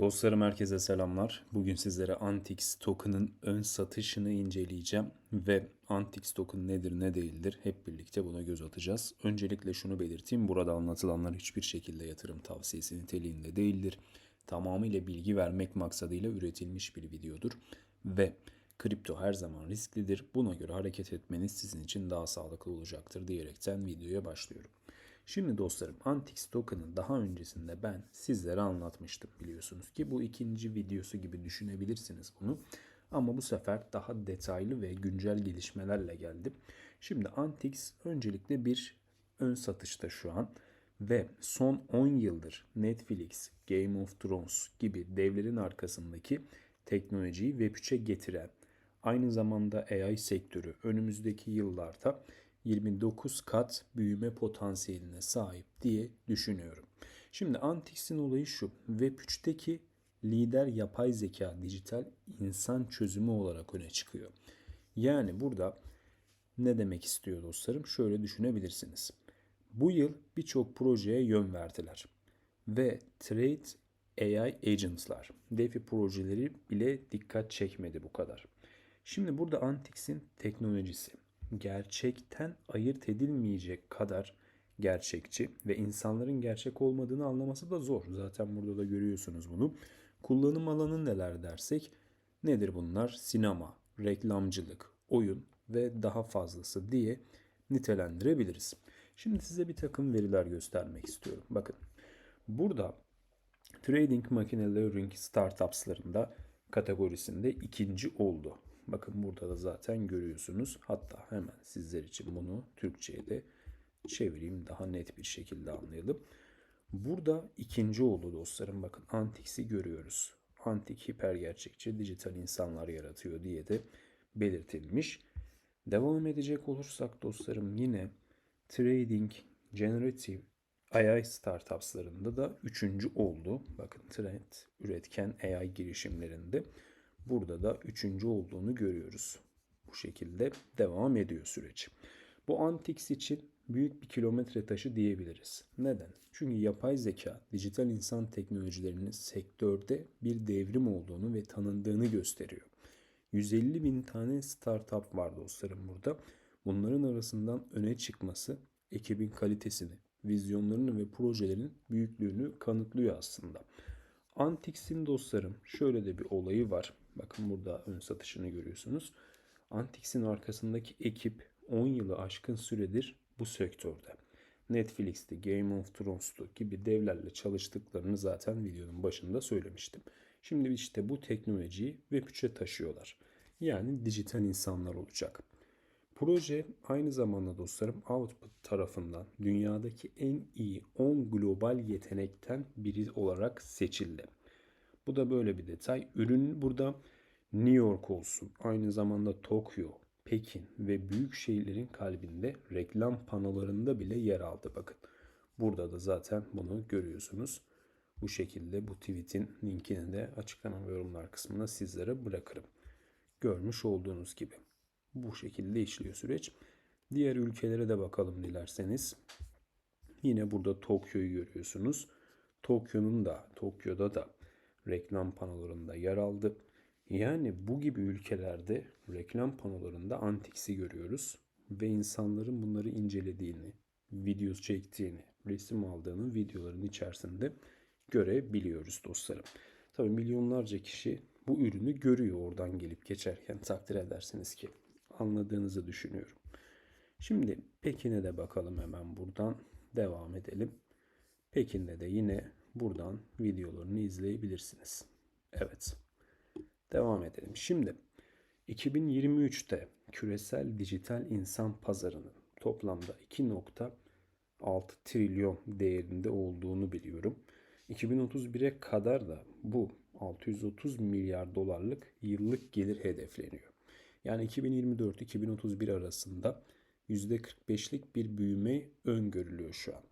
Dostlarım herkese selamlar. Bugün sizlere Antix token'ın ön satışını inceleyeceğim ve Antix token nedir ne değildir hep birlikte buna göz atacağız. Öncelikle şunu belirteyim. Burada anlatılanlar hiçbir şekilde yatırım tavsiyesi niteliğinde değildir. Tamamıyla bilgi vermek maksadıyla üretilmiş bir videodur ve kripto her zaman risklidir. Buna göre hareket etmeniz sizin için daha sağlıklı olacaktır diyerekten videoya başlıyorum. Şimdi dostlarım Antix token'ı daha öncesinde ben sizlere anlatmıştım biliyorsunuz ki bu ikinci videosu gibi düşünebilirsiniz bunu. Ama bu sefer daha detaylı ve güncel gelişmelerle geldim. Şimdi Antix öncelikle bir ön satışta şu an ve son 10 yıldır Netflix, Game of Thrones gibi devlerin arkasındaki teknolojiyi Web3'e getiren aynı zamanda AI sektörü önümüzdeki yıllarda 29 kat büyüme potansiyeline sahip diye düşünüyorum. Şimdi Antix'in olayı şu. Web3'teki lider yapay zeka dijital insan çözümü olarak öne çıkıyor. Yani burada ne demek istiyor dostlarım? Şöyle düşünebilirsiniz. Bu yıl birçok projeye yön verdiler. Ve Trade AI Agents'lar, DeFi projeleri bile dikkat çekmedi bu kadar. Şimdi burada Antix'in teknolojisi, gerçekten ayırt edilmeyecek kadar gerçekçi ve insanların gerçek olmadığını anlaması da zor. Zaten burada da görüyorsunuz bunu. Kullanım alanı neler dersek nedir bunlar? Sinema, reklamcılık, oyun ve daha fazlası diye nitelendirebiliriz. Şimdi size bir takım veriler göstermek istiyorum. Bakın burada trading makine learning startupslarında kategorisinde ikinci oldu. Bakın burada da zaten görüyorsunuz. Hatta hemen sizler için bunu Türkçe'ye de çevireyim daha net bir şekilde anlayalım. Burada ikinci oldu dostlarım. Bakın Antix'i görüyoruz. Antik hiper gerçekçi dijital insanlar yaratıyor diye de belirtilmiş. Devam edecek olursak dostlarım yine Trading Generative AI startupslarında da üçüncü oldu. Bakın trend üretken AI girişimlerinde. Burada da üçüncü olduğunu görüyoruz. Bu şekilde devam ediyor süreç. Bu Antix için büyük bir kilometre taşı diyebiliriz. Neden? Çünkü yapay zeka, dijital insan teknolojilerinin sektörde bir devrim olduğunu ve tanındığını gösteriyor. 150 bin tane startup var dostlarım burada. Bunların arasından öne çıkması ekibin kalitesini, vizyonlarını ve projelerin büyüklüğünü kanıtlıyor aslında. Antix'in dostlarım şöyle de bir olayı var. Bakın burada ön satışını görüyorsunuz. Antix'in arkasındaki ekip 10 yılı aşkın süredir bu sektörde. Netflix'te, Game of Thrones'tu gibi devlerle çalıştıklarını zaten videonun başında söylemiştim. Şimdi işte bu teknolojiyi Web3'e taşıyorlar. Yani dijital insanlar olacak. Proje aynı zamanda dostlarım Output tarafından dünyadaki en iyi 10 global yetenekten biri olarak seçildi. Bu da böyle bir detay. Ürün burada New York olsun, aynı zamanda Tokyo, Pekin ve büyük şehirlerin kalbinde reklam panolarında bile yer aldı bakın. Burada da zaten bunu görüyorsunuz. Bu şekilde bu tweet'in linkini de açıklanan yorumlar kısmına sizlere bırakırım. Görmüş olduğunuz gibi. Bu şekilde işliyor süreç. Diğer ülkelere de bakalım dilerseniz. Yine burada Tokyo'yu görüyorsunuz. Tokyo'nun da Tokyo'da da reklam panolarında yer aldı. Yani bu gibi ülkelerde reklam panolarında Antix'i görüyoruz ve insanların bunları incelediğini, video çektiğini, resim aldığını videoların içerisinde görebiliyoruz dostlarım. Tabii milyonlarca kişi bu ürünü görüyor oradan gelip geçerken takdir edersiniz ki anladığınızı düşünüyorum. Şimdi Pekin'e de bakalım hemen buradan devam edelim. Pekin'de de yine buradan videolarını izleyebilirsiniz. Evet. Devam edelim. Şimdi 2023'te küresel dijital insan pazarının toplamda 2.6 trilyon değerinde olduğunu biliyorum. 2031'e kadar da bu 630 milyar dolarlık yıllık gelir hedefleniyor. Yani 2024-2031 arasında %45'lik bir büyüme öngörülüyor şu an.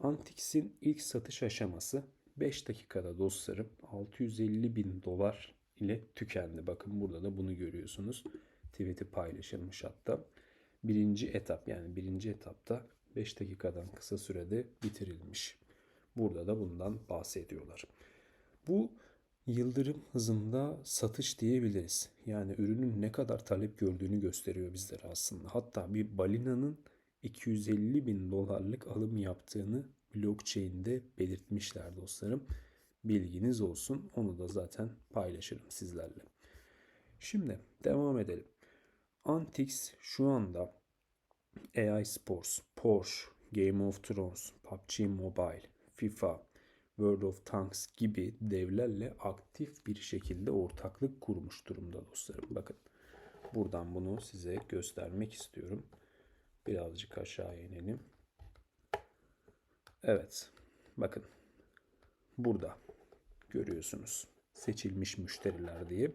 Antix'in ilk satış aşaması 5 dakikada dostlarım 650 bin dolar ile tükendi. Bakın burada da bunu görüyorsunuz. Tweet'i paylaşılmış hatta. Birinci etap yani birinci etapta 5 dakikadan kısa sürede bitirilmiş. Burada da bundan bahsediyorlar. Bu yıldırım hızında satış diyebiliriz. Yani ürünün ne kadar talep gördüğünü gösteriyor bizlere aslında. Hatta bir balinanın 250 bin dolarlık alım yaptığını blockchain'de belirtmişler dostlarım. Bilginiz olsun. Onu da zaten paylaşırım sizlerle. Şimdi devam edelim. Antix şu anda AI Sports, Porsche, Game of Thrones, PUBG Mobile, FIFA, World of Tanks gibi devlerle aktif bir şekilde ortaklık kurmuş durumda dostlarım. Bakın buradan bunu size göstermek istiyorum. Birazcık aşağı inelim. Evet. Bakın. Burada görüyorsunuz. Seçilmiş müşteriler diye.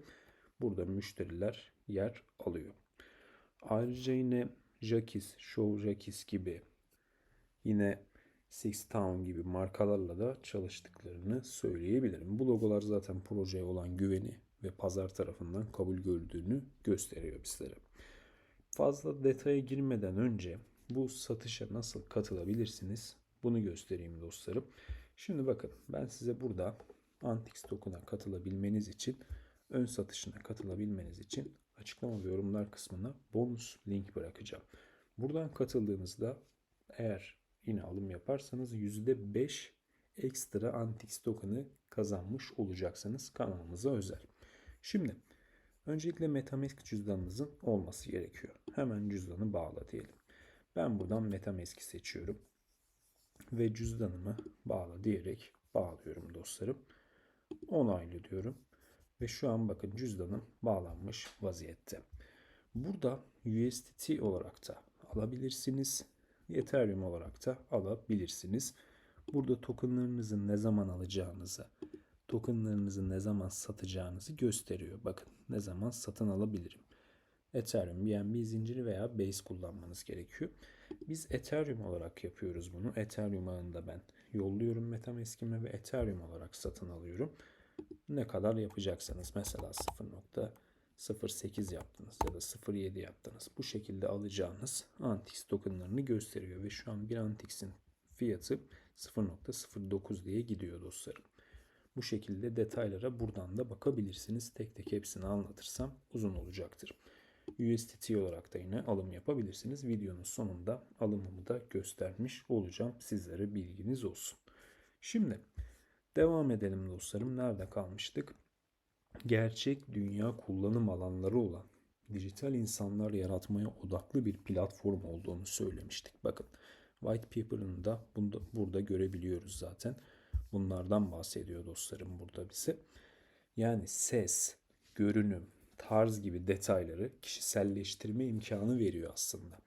Burada müşteriler yer alıyor. Ayrıca yine Jacques, Show Jacques gibi yine Six Town gibi markalarla da çalıştıklarını söyleyebilirim. Bu logolar zaten projeye olan güveni ve pazar tarafından kabul gördüğünü gösteriyor bizlere. Fazla detaya girmeden önce bu satışa nasıl katılabilirsiniz bunu göstereyim dostlarım. Şimdi bakın ben size burada Antix token'a katılabilmeniz için ön satışına katılabilmeniz için açıklama ve yorumlar kısmına bonus link bırakacağım. Buradan katıldığınızda eğer yine alım yaparsanız %5 ekstra Antix token'ı kazanmış olacaksınız kanalımıza özel. Şimdi öncelikle Metamask cüzdanınızın olması gerekiyor. Hemen cüzdanı bağla diyelim. Ben buradan Metamask'i seçiyorum ve cüzdanımı bağla diyerek bağlıyorum dostlarım. Onaylı diyorum. Ve şu an bakın cüzdanım bağlanmış vaziyette. Burada USDT olarak da alabilirsiniz. Ethereum olarak da alabilirsiniz. Burada tokenlarınızı ne zaman alacağınızı, tokenlarınızı ne zaman satacağınızı gösteriyor. Bakın ne zaman satın alabilirim. Ethereum, BNB zinciri veya Base kullanmanız gerekiyor. Biz Ethereum olarak yapıyoruz bunu. Ethereum ağında ben yolluyorum Metamask'ime ve Ethereum olarak satın alıyorum. Ne kadar yapacaksanız mesela 0.08 yaptınız ya da 0.7 yaptınız. Bu şekilde alacağınız Antix tokenlarını gösteriyor ve şu an bir Antix'in fiyatı 0.09 diye gidiyor dostlarım. Bu şekilde detaylara buradan da bakabilirsiniz. Tek tek hepsini anlatırsam uzun olacaktır. USDT olarak da yine alım yapabilirsiniz. Videonun sonunda alımımı da göstermiş olacağım. Sizlere bilginiz olsun. Şimdi devam edelim dostlarım. Nerede kalmıştık? Gerçek dünya kullanım alanları olan dijital insanlar yaratmaya odaklı bir platform olduğunu söylemiştik. Bakın white paper'ını da bunda, burada görebiliyoruz zaten. Bunlardan bahsediyor dostlarım burada bize. Yani ses, görünüm, tarz gibi detayları kişiselleştirme imkanı veriyor aslında.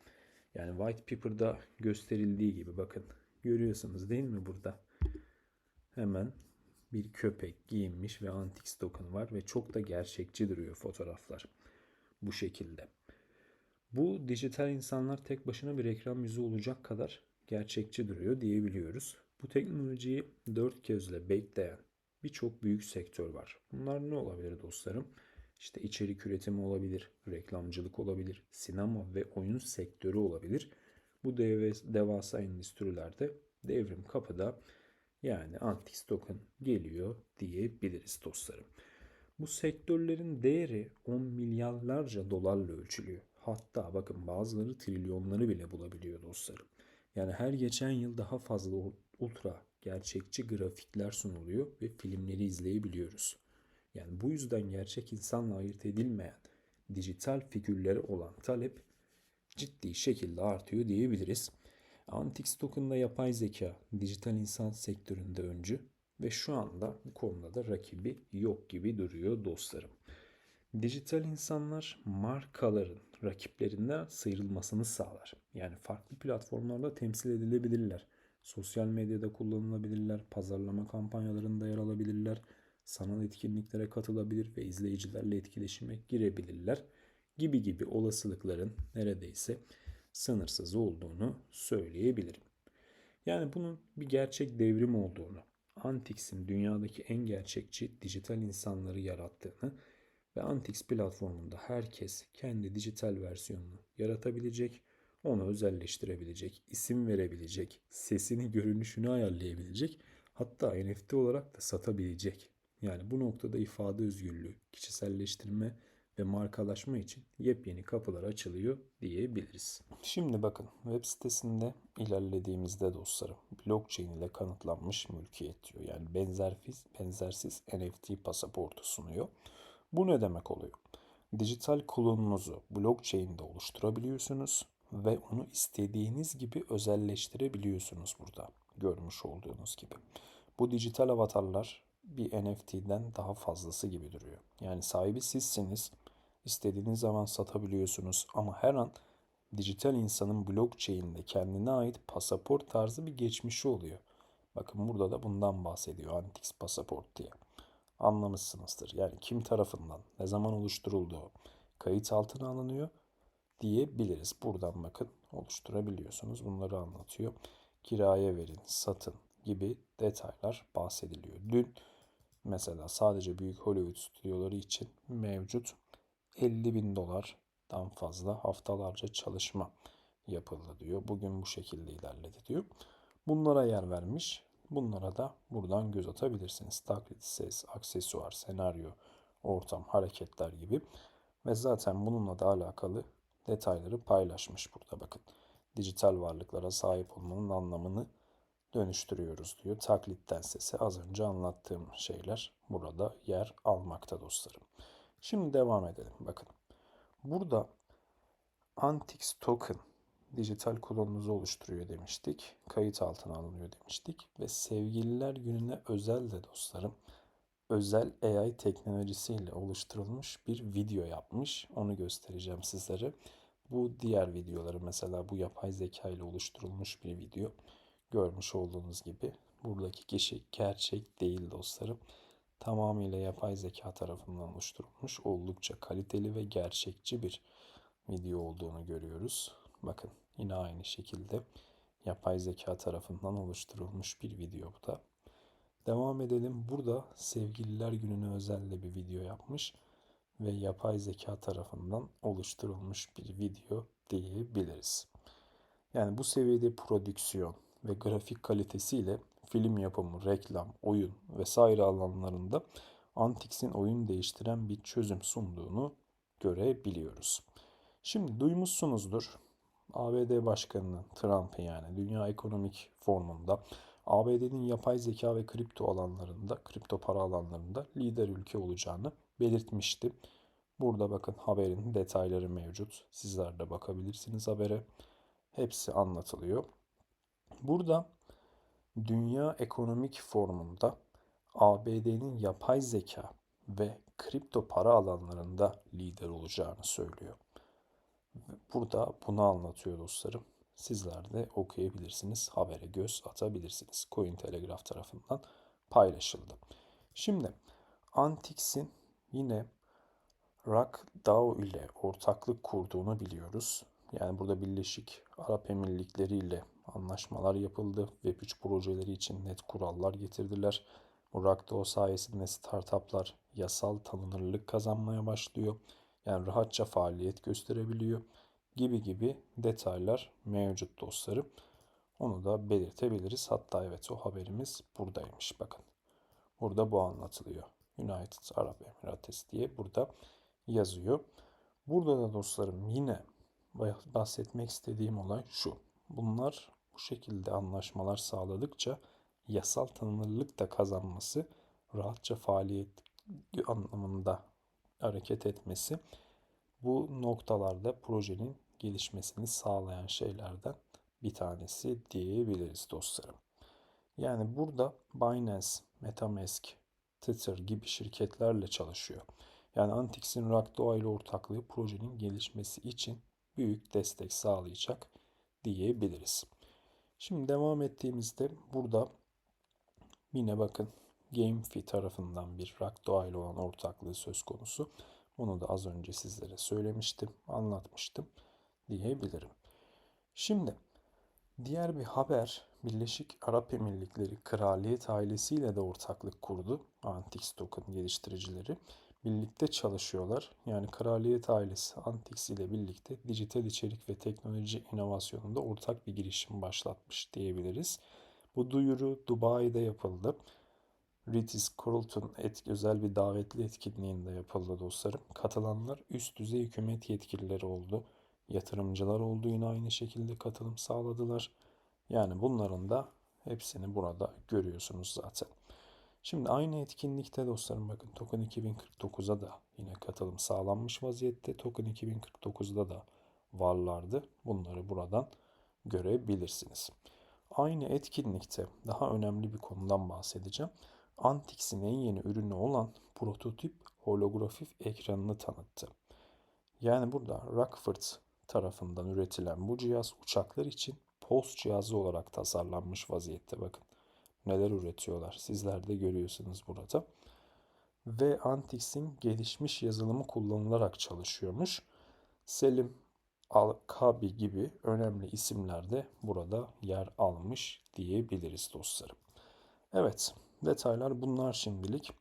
Yani White Paper'da gösterildiği gibi bakın görüyorsunuz değil mi burada? Hemen bir köpek giyinmiş ve Antix token var ve çok da gerçekçi duruyor fotoğraflar. Bu şekilde. Bu dijital insanlar tek başına bir ekran yüzü olacak kadar gerçekçi duruyor diyebiliyoruz. Bu teknolojiyi dört gözle bekleyen birçok büyük sektör var. Bunlar ne olabilir dostlarım? İşte içerik üretimi olabilir, reklamcılık olabilir, sinema ve oyun sektörü olabilir. Bu devasa endüstrilerde devrim kapıda yani anti token geliyor diyebiliriz dostlarım. Bu sektörlerin değeri 10 milyarlarca dolarla ölçülüyor. Hatta bakın bazıları trilyonları bile bulabiliyor dostlarım. Yani her geçen yıl daha fazla ultra gerçekçi grafikler sunuluyor ve filmleri izleyebiliyoruz. Yani bu yüzden gerçek insanla ayırt edilmeyen dijital figürlere olan talep ciddi şekilde artıyor diyebiliriz. Antix Token'da yapay zeka dijital insan sektöründe öncü ve şu anda bu konuda da rakibi yok gibi duruyor dostlarım. Dijital insanlar markaların rakiplerinden sıyrılmasını sağlar. Yani farklı platformlarda temsil edilebilirler. Sosyal medyada kullanılabilirler, pazarlama kampanyalarında yer alabilirler sanal etkinliklere katılabilir ve izleyicilerle etkileşime girebilirler gibi gibi olasılıkların neredeyse sınırsız olduğunu söyleyebilirim. Yani bunun bir gerçek devrim olduğunu, Antix'in dünyadaki en gerçekçi dijital insanları yarattığını ve Antix platformunda herkes kendi dijital versiyonunu yaratabilecek, onu özelleştirebilecek, isim verebilecek, sesini, görünüşünü ayarlayabilecek, hatta NFT olarak da satabilecek Yani bu noktada ifade özgürlüğü, kişiselleştirme ve markalaşma için yepyeni kapılar açılıyor diyebiliriz. Şimdi bakın web sitesinde ilerlediğimizde dostlarım blockchain ile kanıtlanmış mülkiyet diyor. Yani benzersiz, benzersiz NFT pasaportu sunuyor. Bu ne demek oluyor? Dijital klonunuzu blockchain'de oluşturabiliyorsunuz ve onu istediğiniz gibi özelleştirebiliyorsunuz burada görmüş olduğunuz gibi. Bu dijital avatarlar bir NFT'den daha fazlası gibi duruyor. Yani sahibi sizsiniz. İstediğiniz zaman satabiliyorsunuz ama her an dijital insanın blockchain'de kendine ait pasaport tarzı bir geçmişi oluyor. Bakın burada da bundan bahsediyor Antix pasaport diye. Anlamışsınızdır. Yani kim tarafından, ne zaman oluşturulduğu, kayıt altına alınıyor diyebiliriz. Buradan bakın oluşturabiliyorsunuz. Bunları anlatıyor. Kiraya verin, satın gibi detaylar bahsediliyor. Dün mesela sadece büyük Hollywood stüdyoları için mevcut 50 bin dolardan fazla haftalarca çalışma yapıldı diyor. Bugün bu şekilde ilerledi diyor. Bunlara yer vermiş. Bunlara da buradan göz atabilirsiniz. Taklit, ses, aksesuar, senaryo, ortam, hareketler gibi. Ve zaten bununla da alakalı detayları paylaşmış burada bakın. Dijital varlıklara sahip olmanın anlamını dönüştürüyoruz diyor. Taklitten sesi az önce anlattığım şeyler burada yer almakta dostlarım. Şimdi devam edelim. Bakın. Burada Antix Token dijital klonunuzu oluşturuyor demiştik. Kayıt altına alınıyor demiştik. Ve sevgililer gününe özel de dostlarım özel AI teknolojisiyle oluşturulmuş bir video yapmış. Onu göstereceğim sizlere. Bu diğer videoları mesela bu yapay zeka ile oluşturulmuş bir video. Görmüş olduğunuz gibi buradaki kişi gerçek değil dostlarım. Tamamıyla yapay zeka tarafından oluşturulmuş oldukça kaliteli ve gerçekçi bir video olduğunu görüyoruz. Bakın yine aynı şekilde yapay zeka tarafından oluşturulmuş bir video bu da. Devam edelim. Burada sevgililer gününe özel de bir video yapmış ve yapay zeka tarafından oluşturulmuş bir video diyebiliriz. Yani bu seviyede prodüksiyon ve grafik kalitesiyle film yapımı, reklam, oyun vesaire alanlarında Antix'in oyun değiştiren bir çözüm sunduğunu görebiliyoruz. Şimdi duymuşsunuzdur. ABD Başkanı'nın Trump'ı yani Dünya Ekonomik Forumu'nda ABD'nin yapay zeka ve kripto alanlarında, kripto para alanlarında lider ülke olacağını belirtmişti. Burada bakın haberin detayları mevcut. Sizler de bakabilirsiniz habere. Hepsi anlatılıyor. Burada Dünya Ekonomik Forumu'nda ABD'nin yapay zeka ve kripto para alanlarında lider olacağını söylüyor. Burada bunu anlatıyor dostlarım. Sizler de okuyabilirsiniz, habere göz atabilirsiniz. Cointelegraph tarafından paylaşıldı. Şimdi Antix'in yine RackDAO ile ortaklık kurduğunu biliyoruz. Yani burada Birleşik Arap Emirlikleri ile anlaşmalar yapıldı. Web3 projeleri için net kurallar getirdiler. Bu RackDAO sayesinde startuplar yasal tanınırlık kazanmaya başlıyor. Yani rahatça faaliyet gösterebiliyor gibi gibi detaylar mevcut dostlarım. Onu da belirtebiliriz. Hatta evet o haberimiz buradaymış bakın. Burada bu anlatılıyor. United Arab Emirates diye burada yazıyor. Burada da dostlarım yine bahsetmek istediğim olay şu. Bunlar bu şekilde anlaşmalar sağladıkça yasal tanınırlık da kazanması, rahatça faaliyet anlamında hareket etmesi bu noktalarda projenin gelişmesini sağlayan şeylerden bir tanesi diyebiliriz dostlarım. Yani burada Binance, Metamask, Tether gibi şirketlerle çalışıyor. Yani Antix'in Rakdoğa ile ortaklığı projenin gelişmesi için büyük destek sağlayacak diyebiliriz. Şimdi devam ettiğimizde burada yine bakın GameFi tarafından bir Rakdoğa ile olan ortaklığı söz konusu. Bunu da az önce sizlere söylemiştim, anlatmıştım diyebilirim. Şimdi diğer bir haber Birleşik Arap Emirlikleri Kraliyet ailesiyle de ortaklık kurdu. Antix Token geliştiricileri birlikte çalışıyorlar. Yani Kraliyet ailesi Antix ile birlikte dijital içerik ve teknoloji inovasyonunda ortak bir girişim başlatmış diyebiliriz. Bu duyuru Dubai'de yapıldı. Ritis Carlton et, özel bir davetli etkinliğinde yapıldı dostlarım. Katılanlar üst düzey hükümet yetkilileri oldu. Yatırımcılar oldu yine aynı şekilde katılım sağladılar. Yani bunların da hepsini burada görüyorsunuz zaten. Şimdi aynı etkinlikte dostlarım bakın Token 2049'a da yine katılım sağlanmış vaziyette. Token 2049'da da varlardı. Bunları buradan görebilirsiniz. Aynı etkinlikte daha önemli bir konudan bahsedeceğim. Antix'in en yeni ürünü olan prototip holografik ekranını tanıttı. Yani burada Rockford tarafından üretilen bu cihaz uçaklar için post cihazı olarak tasarlanmış vaziyette bakın. Neler üretiyorlar sizler de görüyorsunuz burada. Ve Antix'in gelişmiş yazılımı kullanılarak çalışıyormuş. Selim Al-Kabi gibi önemli isimler de burada yer almış diyebiliriz dostlarım. Evet, detaylar bunlar şimdilik.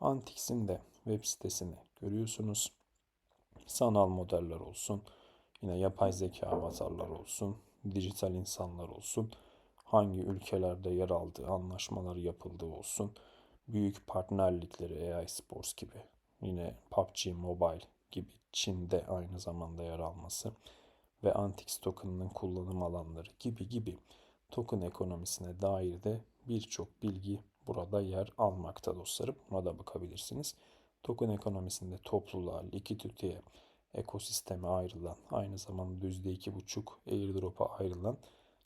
Antix'in de web sitesini görüyorsunuz. Sanal modeller olsun, yine yapay zeka avatarlar olsun, dijital insanlar olsun, hangi ülkelerde yer aldığı, anlaşmalar yapıldığı olsun, büyük partnerlikleri AI Sports gibi, yine PUBG Mobile gibi Çin'de aynı zamanda yer alması ve Antix token'ının kullanım alanları gibi gibi token ekonomisine dair de birçok bilgi burada yer almakta dostlarım. Buna da bakabilirsiniz. Token ekonomisinde topluluğa, likiditeye, ekosisteme ayrılan, aynı zamanda %2,5 airdrop'a ayrılan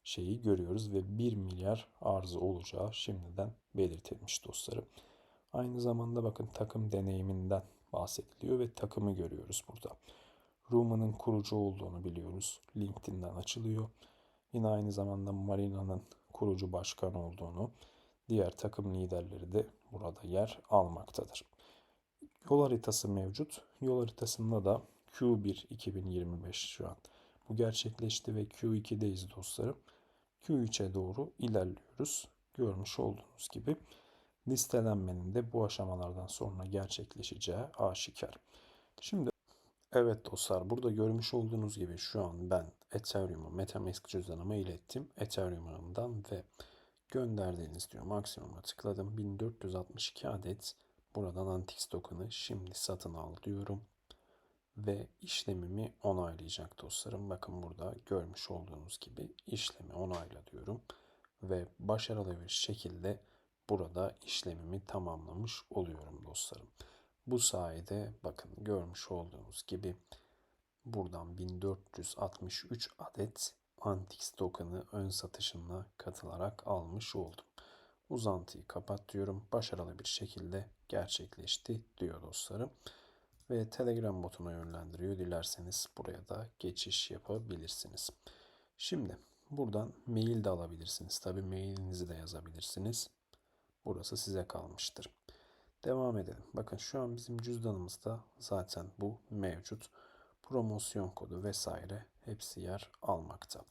şeyi görüyoruz ve 1 milyar arzı olacağı şimdiden belirtilmiş dostlarım. Aynı zamanda bakın takım deneyiminden bahsediliyor ve takımı görüyoruz burada. Ruma'nın kurucu olduğunu biliyoruz. LinkedIn'den açılıyor. Yine aynı zamanda Marina'nın kurucu başkan olduğunu, diğer takım liderleri de burada yer almaktadır. Yol haritası mevcut. Yol haritasında da Q1 2025 şu an. Bu gerçekleşti ve Q2'deyiz dostlarım. Q3'e doğru ilerliyoruz. Görmüş olduğunuz gibi listelenmenin de bu aşamalardan sonra gerçekleşeceği aşikar. Şimdi evet dostlar burada görmüş olduğunuz gibi şu an ben Ethereum'u Metamask cüzdanıma ilettim. Ethereum'dan ve gönderdiğiniz diyor maksimuma tıkladım. 1462 adet buradan Antix token'ı şimdi satın al diyorum. Ve işlemimi onaylayacak dostlarım. Bakın burada görmüş olduğunuz gibi işlemi onayla diyorum. Ve başarılı bir şekilde burada işlemimi tamamlamış oluyorum dostlarım. Bu sayede bakın görmüş olduğunuz gibi buradan 1463 adet Antix token'ı ön satışına katılarak almış oldum. Uzantıyı kapat diyorum. Başarılı bir şekilde gerçekleşti diyor dostlarım. Ve Telegram botuna yönlendiriyor. Dilerseniz buraya da geçiş yapabilirsiniz. Şimdi buradan mail de alabilirsiniz. Tabi mailinizi de yazabilirsiniz. Burası size kalmıştır. Devam edelim. Bakın şu an bizim cüzdanımızda zaten bu mevcut. Promosyon kodu vesaire hepsi yer almakta.